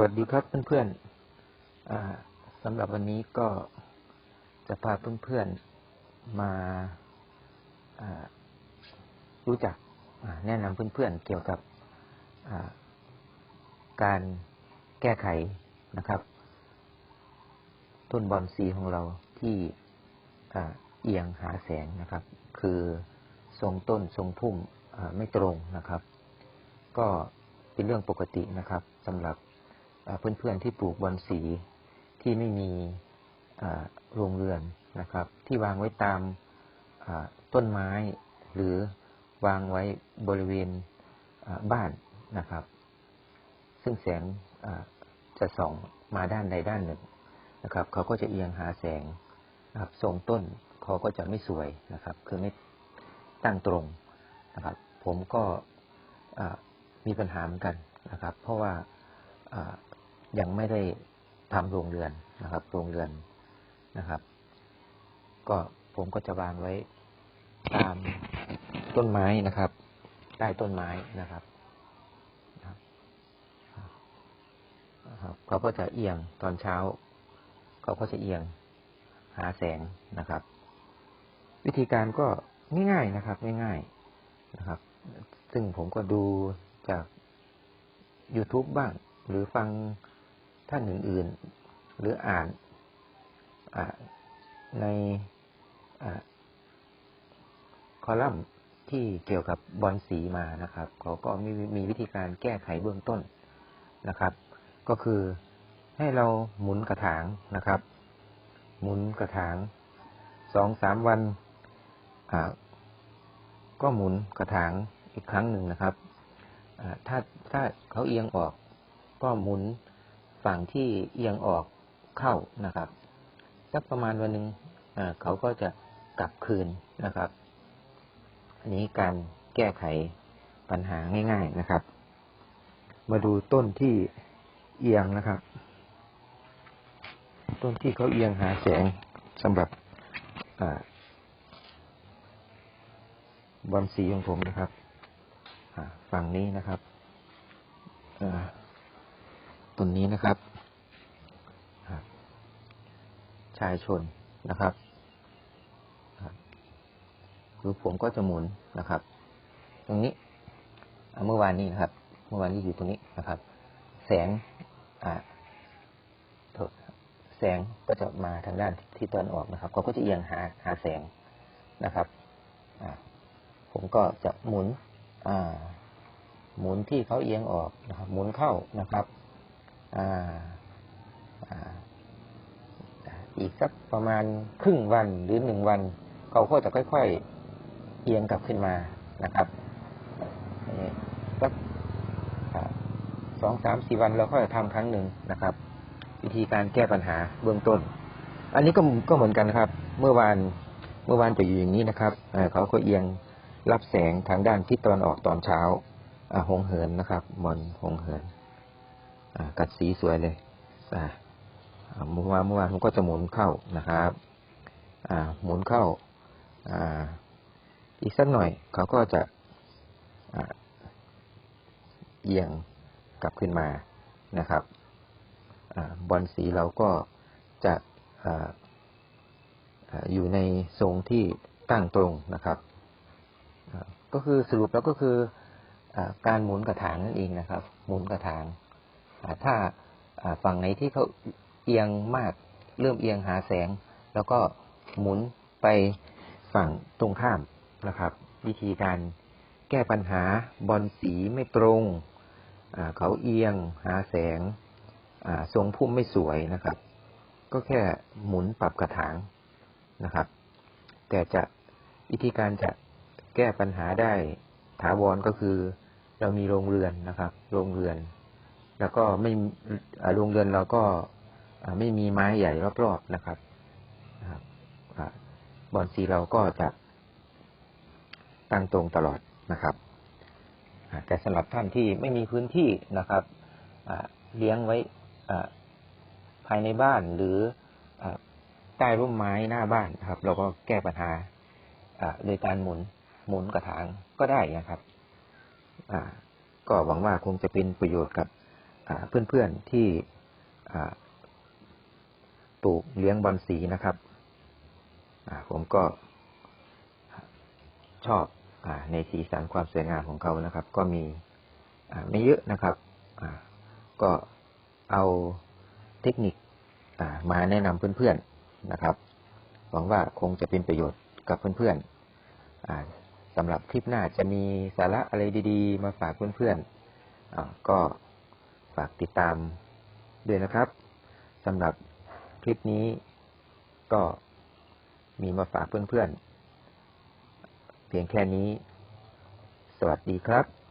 วัสดีครับเพื่อนๆสำหรับวันนี้ก็จะพาเพื่อนๆมารู้จักแนะนำเพื่อนๆเกี่ยวกับการแก้ไขนะครับ ต้นบอนซีของเราที่เอียงหาแสงนะครับ คือทรงต้นทรงพุ่มไม่ตรงนะครับ ก็เป็นเรื่องปกตินะครับสำหรับ เพื่อนๆที่ปลูกบอนสีที่ไม่มีโรงเรือนนะครับ ที่วางไว้ตามต้นไม้ หรือวางไว้บริเวณบ้านนะครับ ซึ่งแสงจะส่องมาด้านใดด้านหนึ่งนะครับ เขาก็จะเอียงหาแสงนะครับทรงต้นเขาก็จะไม่สวยนะครับ คือไม่ตั้งตรงนะครับ ผมก็มีปัญหาเหมือนกันนะครับ เพราะว่า ยังไม่ได้ทำโรงเรือนนะครับโรงเรือนนะครับ ก็ผมก็จะวางไว้ตามต้นไม้นะครับ ใต้ต้นไม้นะครับเขาก็จะเอียงตอนเช้า เขาก็จะเอียงหาแสงนะครับ วิธีการก็ง่ายๆนะครับ ง่ายๆนะครับ ซึ่งผมก็ดูจาก YouTube บ้าง หรือฟัง ท่านอื่น ๆ หรืออ่านในคอลัมน์ที่เกี่ยวกับบอลสีมานะครับ เขาก็มีมีวิธีการแก้ไขเบื้องต้นนะครับ ก็คือให้เราหมุนกระถางนะครับ หมุนกระถางสองสามวันก็หมุนกระถางอีกครั้งหนึ่งนะครับถ้าถ้าเขาเอียงออกก็หมุน ฝั่งที่เอียงออกเข้านะครับสักประมาณวันหนึ่งเขาก็จะกลับคืนนะครับ อันนี้การแก้ไขปัญหาง่าย ๆนะครับ มาดูต้นที่เอียงนะครับ ต้นที่เขาเอียงหาแสงสำหรับบอลสีของผมนะครับฝั่งนี้นะครับ ต้นนี้นะครับ ชายชนนะครับคือผมก็จะหมุนนะครับ ตรงนี้เมื่อวานนี้นะครับ เมื่อวานนี้อยู่ตรงนี้นะครับ แสงอ่าแสงก็จะมาทางด้านที่ตอนออกนะครับเขาก็จะเอียงหาหาแสงนะครับผมก็จะหมุนอ่าหมุนที่เขาเอียงออกนะครับ หมุนเข้านะครับ อีกสักประมาณครึ่งวันหรือหนึ่งวัน เขาก็จะค่อยๆเอียงกลับขึ้นมานะครับสักสองสามสี่วันเราค่อยทำครั้งหนึ่งนะครับ วิธีการแก้ปัญหาเบื้องต้น อันนี้ก็ก็เหมือนกันครับ เมื่อวานเมื่อวานจะอยู่อย่างนี้นะครับเขาก็เอียงรับแสงทางด้านทิศตะวันออกตอนเช้าหงเหินนะครับมอนหงเหิน กัดสีสวยเลยเมื่อวานเมื่อวานผมก็จะหมุนเข้านะครับหมุนเข้าอีกสักหน่อยเขาก็จะเอียงกลับขึ้นมานะครับบอลสีเราก็จะอยู่ในทรงที่ตั้งตรงนะครับ ก็คือสรุปแล้วก็คือการหมุนกระถางนั่นเองนะครับ หมุนกระถาง ถ้าฝั่งไหนที่เขาเอียงมาก เริ่มเอียงหาแสง แล้วก็หมุนไปฝั่งตรงข้ามนะครับ วิธีการแก้ปัญหาบอลสีไม่ตรงเขาเอียงหาแสงทรงพุ่มไม่สวยนะครับ ก็แค่หมุนปรับกระถางนะครับ แต่จะวิธีการจะแก้ปัญหาได้ถาวรก็คือ เรามีโรงเรือนนะครับ โรงเรือน แล้วก็ไม่โรงเรือนเราก็ไม่มีไม้ใหญ่รอบๆนะครับบอนซีเราก็จะตั้งตรงตลอดนะครับแต่สำหรับท่านที่ไม่มีพื้นที่นะครับเลี้ยงไว้ภายในบ้านหรือใต้ร่มไม้หน้าบ้านครับ เราก็แก้ปัญหาโดยการหมุนหมุนกระถางก็ได้นะครับก็หวังว่าคงจะเป็นประโยชน์กับ เพื่อนๆที่ปลูกเลี้ยงบอลสีนะครับผมก็ชอบอในสีสันความสวยงามของเขานะครับ ก็มีไม่เยอะนะครับก็เอาเทคนิคมาแนะนำเพื่อนๆนะครับ หวังว่าคงจะเป็นประโยชน์กับเพื่อนๆสำหรับคลิปหน้าจะมีสาระอะไรดี ๆ มาฝากเพื่อนๆก็ ฝากติดตามด้วยนะครับสำหรับคลิปนี้ก็มีมาฝากเพื่อนๆเพียงแค่นี้ สวัสดีครับ